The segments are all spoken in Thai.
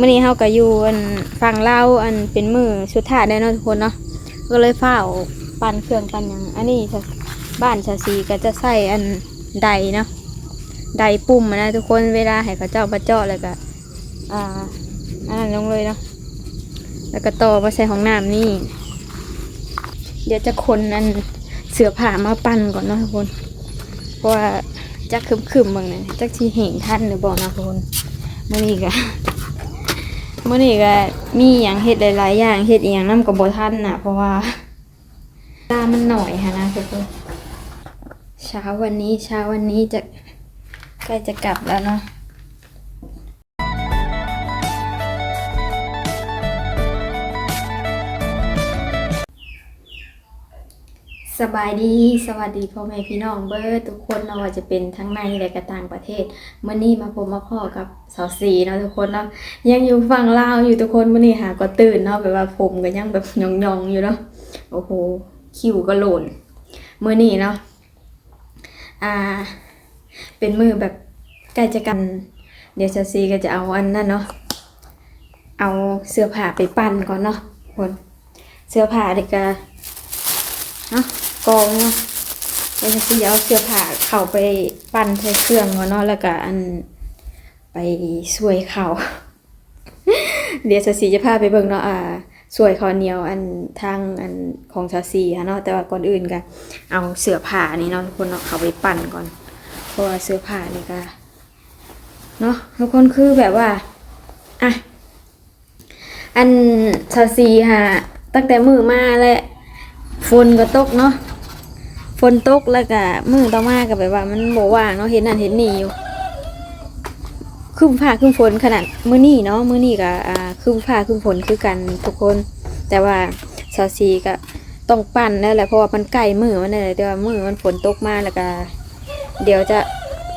มื้อนี้เฮาก็อยู่อันฝั่งลาวอันเป็นมือสุดท้ายได้เนาะทุกคนเนาะก็เลยฟ้าปั่นเครื่องปั่นหยังอันนี้จะบ้านชาซีก็จะใส่อันใดเนาะใดปุ่มนะทุกคนเวลาให้เขาเจ้ามาเจาะแล้วก็อ่าอันนั้นลงเลยเนาะแล้วก็ต่อมาใส่ห้องน้ำนี่เดี๋ยวจะคนอันเสือผ่ามาปั่นก่อนเนาะทุกคนเพราะว่าจักคึมๆบางเนะจักที่เห็นท่านหรือบอกนะทุกคนมื่อนี้ก็ มื่อนี้ก็มีอย่างเฮ็ดหลายๆอย่างเฮ็ดอหย่างน้ำกับบท่านน่ะ เพราะว่าตามันหน่อยฮะนะทุกคนเช้าวันนี้เช้าวันนี้จะใกล้จะกลับแล้วเนาะ สบายดีสวัสดีพ่อแม่พี่น้องเบิร์ทุกคนเราว่าจะเป็นทั้งในและก็ต่างประเทศเมื่อนี้มาพบมาพ่อกับสาวสีเนาะทุกคนเนาะยังอยู่ฝั่งลาวอยู่ทุกคนเมื่อนี้หาก็ตื่นเนาะแบบว่าผมก็ยังแบบยองๆอยู่เนาะโอ้โหคิวก็โหลนเมื่อนี้เนาะอ่า เป็นมือแบบใกล้จะกัน เดี๋ยวสาวสีก็จะเอาอันนั้นเนาะเอาเสื้อผ้าไปปั่นก่อนเนาะคนเสื้อผ้าเด็กก็เนาะ กองเนาะแล้วก็สิเอาเสื้อผ้าเข้าไปปั่นใส่เครื่องเนาะแล้วก็อันไปช่วยเขาเดี๋ยวสาสีจะพาไปเบิ่งเนาะอ่าช่วยเขาวเนียวอันทางอันของสาสีค่ะเนาะแต่ว่าก่อนอื่นก็เอาเสื้อผ้านี่เนาะทุกคนเนาะเข้าไปปั่นก่อน เพราะว่าเสื้อผ้านี่ก็เนาะทุกคนคือแบบว่าอะอันสาสีค่ะตั้งแต่มือมาและฝนก็ตกเนาะ ฝนตกแล้วก็มือต่อมาก็แบบว่า มันบว่างเนาะเห็นนั่นเห็นนี่อยู่ครึ้มฟ้าครึ้มฝนขนาดมือนี้เนาะมือนี้ก็อ่าครึ้มฟ้าครึ้มฝนคือกันทุกคน แต่ว่าซาซีก็ต้องปั่นนั่นแหละเพราะว่ามันใกล้มือมันนั่นแหละแต่ว่ามือมันฝนตกมาแล้วก็เดี๋ยวจะ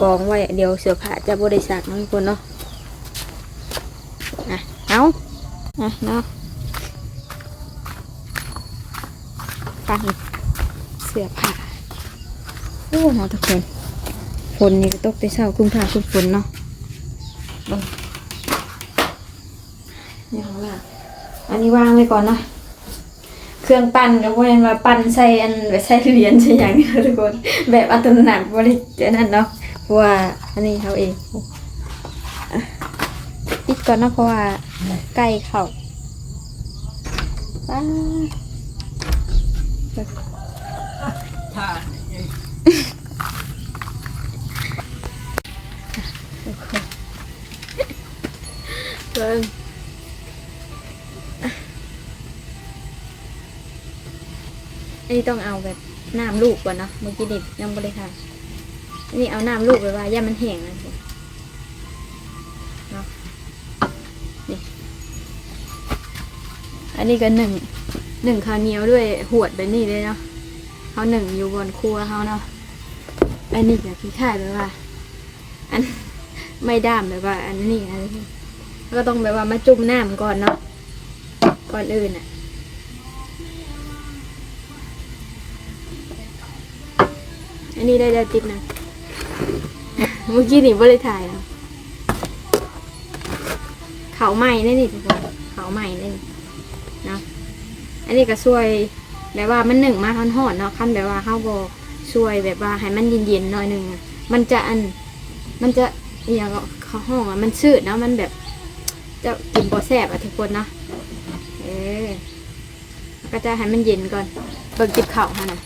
กองไว้เดี๋ยวเสื้อผ้าจะบ่ได้ซักนาะทุกคนเนาะอะเอาอะเนาะปั่นเสื้อผ้า โอ้เนาะทุกคนฝนนี่ก็ตกแต่เช้าคุ้มผ้าคุ้มฝนเนาะนี่ของล่าอันนี้วางไว้ก่อนนะเครื่องปั่นก็บ่แม่นว่าปั่นใส่อันแบบใส่เหรียญใส่ยังนี่เนาะทุกคนแบบอัตโนมัติบ่ได้เจอนั่นเนาะเพราะว่าอันนี้เขาเองปิดก่อนนะเพราะว่าใกล้เขาป้า เบิ่งอันนี้ต้องเอาแบบน้ำลูกก่อนเนาะเมื่อกี้นี่ยังไม่ได้ทำอันนี้เอาน้ำลูกไปว่าย่ามันแห้งนะเนาะนี่อันนี้ก็หนึ่งหนึ่งข้าวเหนียวด้วยหวดแบบนี้เลยเนาะ เขาหนึ่งอยู่บนครัวเขาเนาะอันนี้แบบคล้ายๆแบบว่า อันไม่ด้ามแบบว่า อันนี้อันนี้ก็ต้องแบบว่ามาจุ่มน้ำก่อนเนาะก่อนอื่นอะอันนี้ได้ได้ติดนะเมื่อกี้นี่บริถ่ายแล้วเขาใหม่นี่นี่ทุกคนเขาใหม่นี่นะอันนี้ก็ช่วย แบบว่ามันหนึ่งมาทอนหอนๆเนาะขั้นแบบว่าเข้าบอช่วยแบบว่าให้มันเย็นๆหน่อยหนึ่งอะมันจะอันมันจะอหย่างก็เขาห้องอะมันชืดเนาะมันแบบ จะกินบ่แซ่บอะทุกคนเนาะเออก็จะให้มันเย็นก่อนเบิ่งจิบข้าวฮะนะ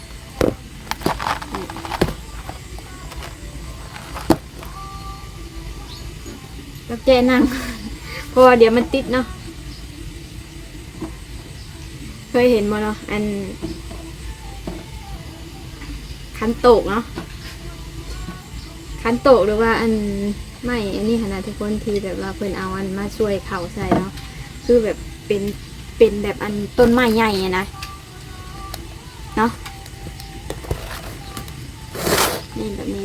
แล้วแกนั่งเพราะว่าเดี๋ยวมันติดเนาะ เคยเห็นบ่เนาะอัน คันโตกเนาะคันโตกหรือว่าอันไม่อันนี้ขนาดทุกคนที่แบบว่าเพิ่นเอาอันมาช่วยเขาใส่เนาะคือแบบเป็นเป็นแบบอันต้นไม้ใหญ่อะนะเนาะนี่แบบนี้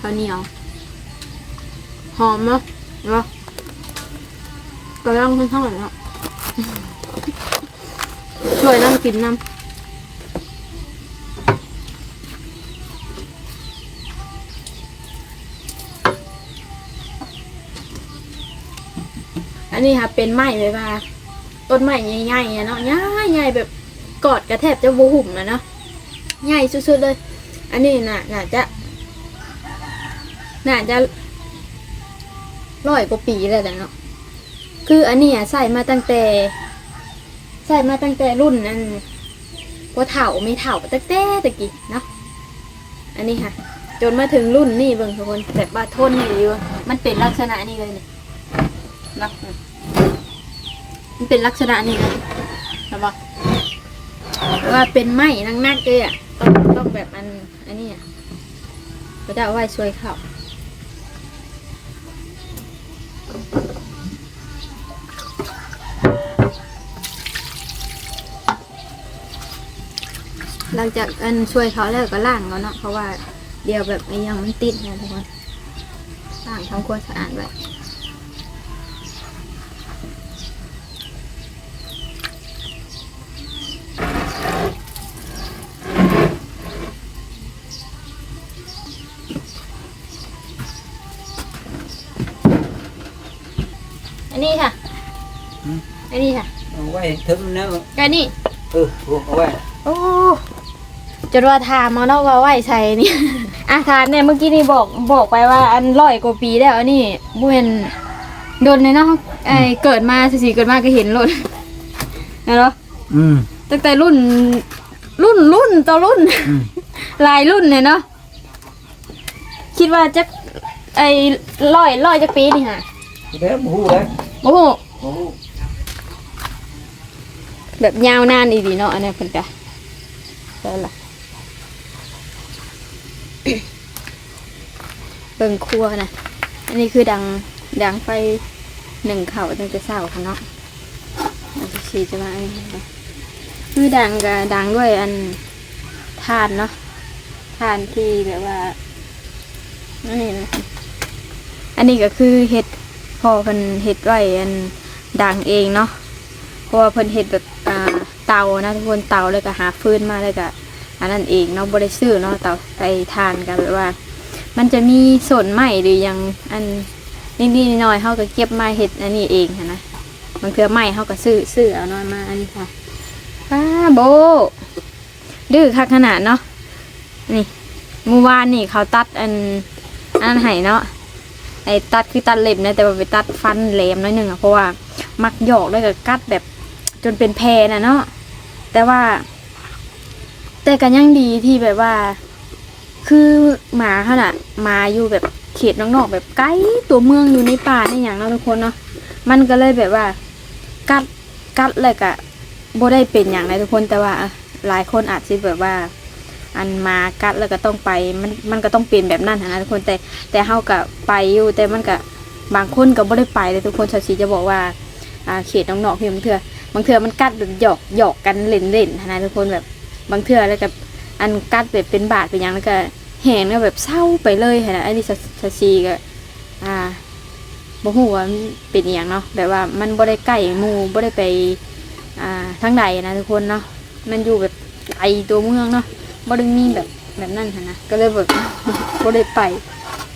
ข้าวเหนียวหอมเนาะเห็นปะกระลังค่อนข้างเนาะ ช่วยนั่งกินน้ำนนี้ค่ะเป็นไม้แบบว่าต้นไม้ใหญ่ๆอะเนาะใหญ่ๆแบบกอดกระแทบจะบูหุ่มนะเนาะใหญ่สุดๆเลย อันนี้น่ะน่าจะน่าจะร้อยกว่าปีแล้วแหละเนาะ คืออันนี้ใส่มาตั้งแต่ใส่มาตั้งแต่รุ่นนั้นพอเถ่าไม่เถ่าตั้งแต่ตะกี้เนาะอันนี้ค่ะ จนมาถึงรุ่นนี่เบิ่งทุกคนแบบว่าทนอยู่มันเป็นลักษณะนี้เลยเนี่ยเนาะมันเป็นลักษณะนี้เลยเห็นปะว่าเป็นไม้นักๆเลยอะต้องต้องแบบอันอันนี้อะก็จะเอาไว้ช่วยเขา หลังจากอันช่วยเขาแล้วก็ล่างแล้วเนาะเพราะว่าเดี๋ยวแบบไอ้ยังมันติดนะทุกคนล่างทำความสะอาดไว้อันนี้ค่ะอืมอันนี้ค่ะเอาไว้ถึงนะก็นี่เออพวกเอาไว้ โอ้ จนว่าทามมาเนาะว่าไหวใส่นี่อาทานเนี่ยเมื่อกี้นี่บอกบอกไปว่าอันร้อยกว่าปีแล้วอันนี้บ่เป็นโดนเลยเนาะไอเกิดมาสิเกิดมาก็เห็นรถนะเนาะอืมตั้งแต่รุ่นรุ่นรุ่นต่อรุ่นอืมหลายรุ่นเลยเนาะคิดว่าจะไอร้อยร้อยจะปีนี่ฮะเด้อบ่ฮู้เด้อโอ้โหบ่ฮู้แบบยาวนานอีดีเนาะอันนี้เพิ่นกะแล้วล่ะ เบิ่งครัวนะ อันนี้คือดังดังไฟหนึ่งเข่าตั้งแต่เช้าค่ะเนาะอันที่ชีจะมาคือดังกับดังด้วยอันทานเนาะทานที่แบบว่าอันนี้นะอันนี้ก็คือเห็ดพอเพิ่นเห็ดไว้อันดังเองเนาะเพราะว่าเพิ่นเฮ็ดแบบอ่าเตานะทุกคนเตาเลยก็หาฟืนมาเลยก็อันนั้นเองเนาะบ่ได้ซื้อเนาะเตาไปทานกันแบบว่า มันจะมีส่วนไหม้หรือยังอันนิดๆหน่อยๆเฮาก็เก็บมาเฮ็ดอันนี้เองหั้นนะบางเทื่อไหม้เฮาก็ซื้อซื้อเอาเนาะมาอันนี้ค่ะป้าโบ ดื้อคักขนาดเนาะนี่เมื่อวานนี่เขาตัดอันอันนั้นให้เนาะไอ้ตัดคือตัดเล็บนะแต่ว่าไปตัดฟันแหลมน้อยหนึ่งอะเพราะว่ามักหยอกแล้วก็กัดแบบจนเป็นแพนะเนาะแต่ว่า แต่กันยังดีที่แบบว่า คือหมาเขาน่ะหมาอยู่แบบเขตนอกๆแบบใกล้ตัวเมืองอยู่ในป่าในอย่างเนาะทุกคนเนาะมันก็เลยแบบว่า กัดกัดเลยกะบ่ได้เป็นอย่างไรทุกคนแต่ว่าหลายคนอาจจะแบบว่า อันมากัดแล้วก็ต้องไปมันมันก็ต้องเป็นแบบนั้นนะทุกคนแต่แต่เฮาก็ไปอยู่แต่มันก็บางคนก็บ่ได้ไปเลยทุกคนชาวชีจะบอกว่าอ่าเขตน้องๆพี่บางเทื่อบางเทื่อมันกัดแบบหยอกหยอกกันเล่นๆนะทุกคนแบบบางเทื่อแล้วก็ อันกัดแบบเป็นบาดเป็นยังแล้วก็แหงแล้วแบบเศร้าไปเลยนะอันนี้ชาชีก็อ่าบ่ฮู้ว่าเป็นอย่างเนาะแบบว่ามันบ่ได้ใกล้หมู่บ่ได้ไปอ่าทางใดนะทุกคนเนาะมันอยู่แบบไกลตัวเมืองเนาะบ่ได้มีแบบแบบนั้นหั้นะก็เลยแบบบ่ได้ไป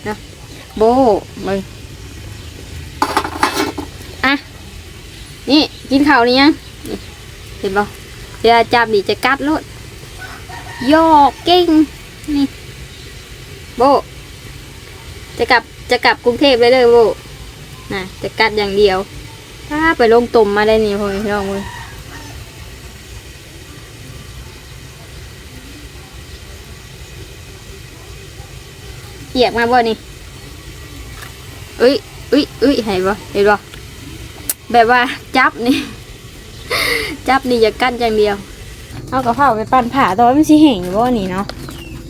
นะโบมึงอะนี่กินข้าวนี่ยังเห็นปะเวลาจับนี่จะกัดโลด โยกเก่งนี่โบ จะกลับจะกลับกรุงเทพเลยเลยโบนะจะกัดอย่างเดียว ถ้าไปลงตุ่มมาได้นี่พ่อแม่พี่น้องมึงเหยียบมาบ่นี่เอ้ยเอ้ยเอ้ยเห็นปะเห็นปะแบบว่าจับนี่ จับนี่อย่ากั้นอย่างเดียว เอากระเพราไปปั่นผ่าตอนมันสิแห้งอยู่บ่นี่เนาะ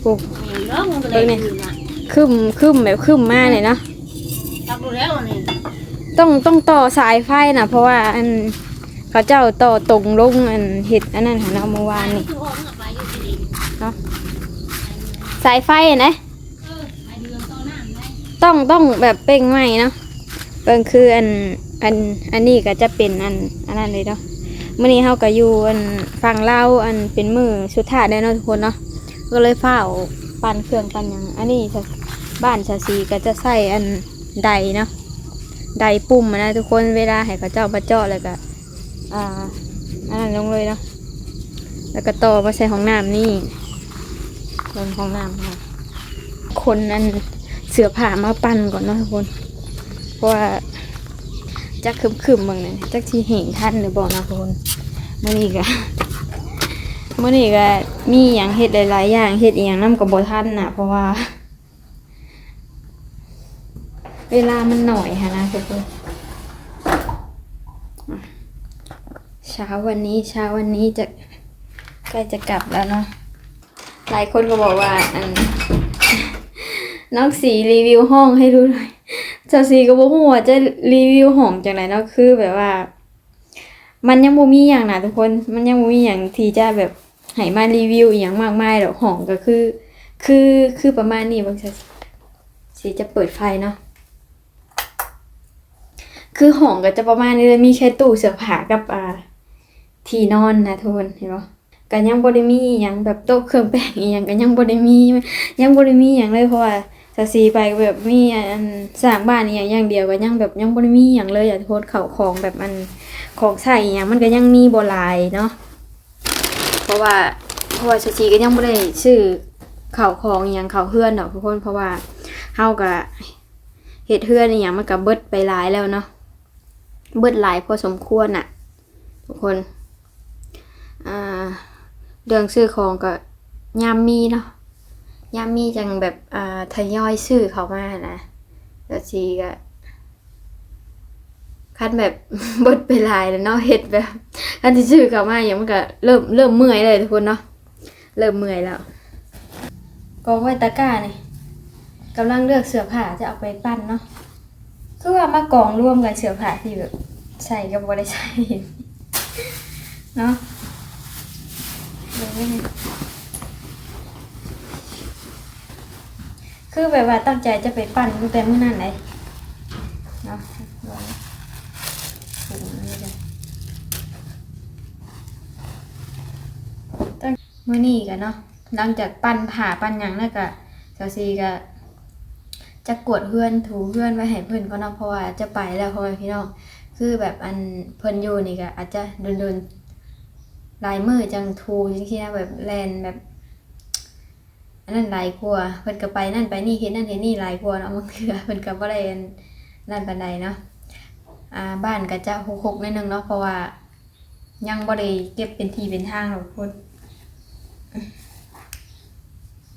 ปลูกเนาะมันก็เลยอยู่นะคึมคึมแบบคึมมากเลยเนาะรับรู้แล้วนี่ต้องต้องต่อสายไฟนะเพราะว่าอันเขาเจ้าต่อตรงลงอันเห็ดอันนั้นหันเอาเมื่อวานนี่คือห้องไปอยู่ที่นี่สายไฟอะนะเออไอเดือนต่อน้ำได้ต้องต้องแบบเป้งไหมเนาะเบิ่งคืออันอันอันนี้ก็จะเป็นอันอันนั้นเลยเนาะ มื้อนี้เฮาก็อยู่อันฝั่งลาอันเป็นมือสุดท้ายได้เนาะทุกคนเนาะก็เลยเฝ้าปั่นเครื่องปั่นหยังอันนี้จะบ้านชาซีก็จะใส่อันใดเนาะไดปุ่มนะทุกคนเวลาให้เขาเจ้ามาเจาะแล้วก็อ่าอันนั้นลงเลยเนาะแล้วก็ต่อมาใส่ห้องน้ำนี่ลงห้องน้ำค่ะคนนั้นเสือผ่ามาปั่นก่อนเนาะทุกคน เพราะว่า จักคึมๆบางเนี่ยจักที่เห็นท่านหรือบอกนะทุกคนมื่อนี้ก็มื่อนี้ก็มีอย่างเฮ็ดหลายๆอย่างเฮ็ดอหย่างน้ำกับบท่านน่ะ เพราะว่า เวลามันหน่อยค่ะนะทุกคนอะเช้าวันนี้เช้าวันนี้จะใกล้จะกลับแล้วเนาะหลายคนก็บอกว่าอันน้องสีรีวิวห้องให้ดูหน่อย เจ้าสีก็บอกว่าจะรีวิวห้องจากไหนเนาะคือแบบว่า มันยังบ่มีอย่างนะทุกคน มันยังบ่มีอย่างที่จะแบบให้มารีวิวอหย่างมากมายหรอกห้องก็คือ คือคือประมาณนี้บางทีสีจะเปิดไฟเนาะคือห้องก็จะประมาณนี้เลยมีแค่ตู้เสื้อผ้ากับอ่าที่นอนนะทุกคนเห็นปะก็ยังบ่ได้มีอหยังแบบโต๊ะเครื่องแป้งอีหยังก็ยังบ่ได้มียังบ่ได้มีหยังเลยเพราะว่า สสีไปแบบมีอันสร้างบ้านอีหยังอย่างเดียวก็ยังแบบยังบ่ได้มีหยังเลยอะทุกคนเขาของแบบมันของใช้อีหยังมันก็ยังมีบ่หลายเนาะเพราะว่าเพราะว่าสสีก็ยังบ่ได้ซื้อเขาของอีหยังเขาเฮือนดอกทุกคนเพราะว่าเฮาก็เฮ็ดเฮือนอีหยังมันก็เบิดไปหลายแล้วเนาะเบิดหลายพอสมควรน่ะ ทุกคนอ่าเรื่องซื้อของก็ยามมีเนาะ ยามมีจังแบบอ่าทยอยซื้อเขามานะแล้วชีก็คันแบบบดไปลายแล้วเนาะเฮ็ดแบบคันที่ซื้อเขามาอย่างมันก็เริ่มเริ่มเมื่อยเลยทุกคนเนาะเริ่มเมื่อยแล้วกองไว้ตะกร้านี่กำลังเลือกเสื้อผ้าจะเอาไปปั้นเนาะคือว่ามากองร่วมกันเสื้อผ้าที่แบบใส่กับบ่ได้ใส่เนาะเดี๋ยวไม่ คือแบบว่าตั้งใจจะไปปั้นตั้งแต่มื้อนั้นเลยเนาะตั้งมื้อนี้กันเนาะหลังจากปั้นผ่าปั้นหยังแล้วก็เซาซีก็จะกวดเพื่อนถูเพื่อนไว้ให้เพื่อนก็เนาะเพราะว่าจะไปแล้วพ่อพี่น้องคือแบบอันเพิ่นอยู่นี่ก็อาจจะโดนๆลายมือจังทูจังซี่นะแบบแลนแบบ อันนั้นหลายกว่าเพิ่นก็ไปนั่นไปนี่เฮ็ดนั่นเฮ็ดนี่หลายกว่าเนาะบางเทื่อเพิ่นก็บ่ได้อันนั่นปานใดเนาะอ่าบ้านก็จะหกๆนิดนึงเนาะเพราะว่ายังบ่ได้เก็บเป็นที่เป็นทางหรอกพุ่น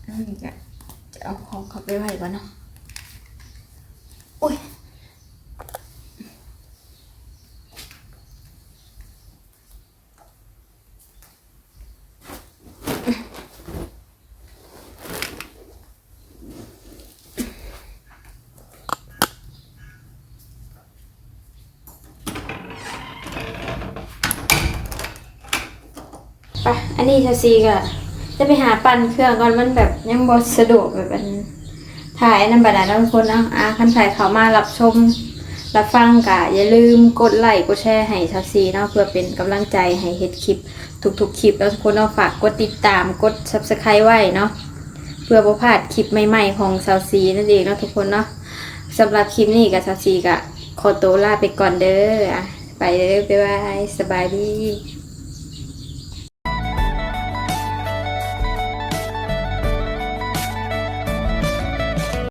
อันนี้ก็จะเอาของเข้าไปไว้ก่อนเนาะอุ้ย อันนี้ชาซีก็จะไปหาปั่นเครื่องก่อนมันแบบยังบ่สะดวกแบบอันถ่ายนั่นบัดนั้นทุกคนเนาะอ่าคันถ่ายเขามารับชม รับฟังกะอย่าลืมกดไลค์กดแชร์ให้ชาซีเนาะเพื่อเป็นกำลังใจให้เฮ็ดคลิปทุกๆคลิปแล้วทุกคนเนาะฝากกดติดตามกด Subscribe ไว้เนาะเพื่อบ่พลาดคลิปใหม่ๆของชาซีนั่นเองเนาะทุกคนเนาะสำหรับคลิปนี้กับชาซีกะขอตัวลาไปก่อนเด้ออะไปเด้อบ๊ายบายสบายดี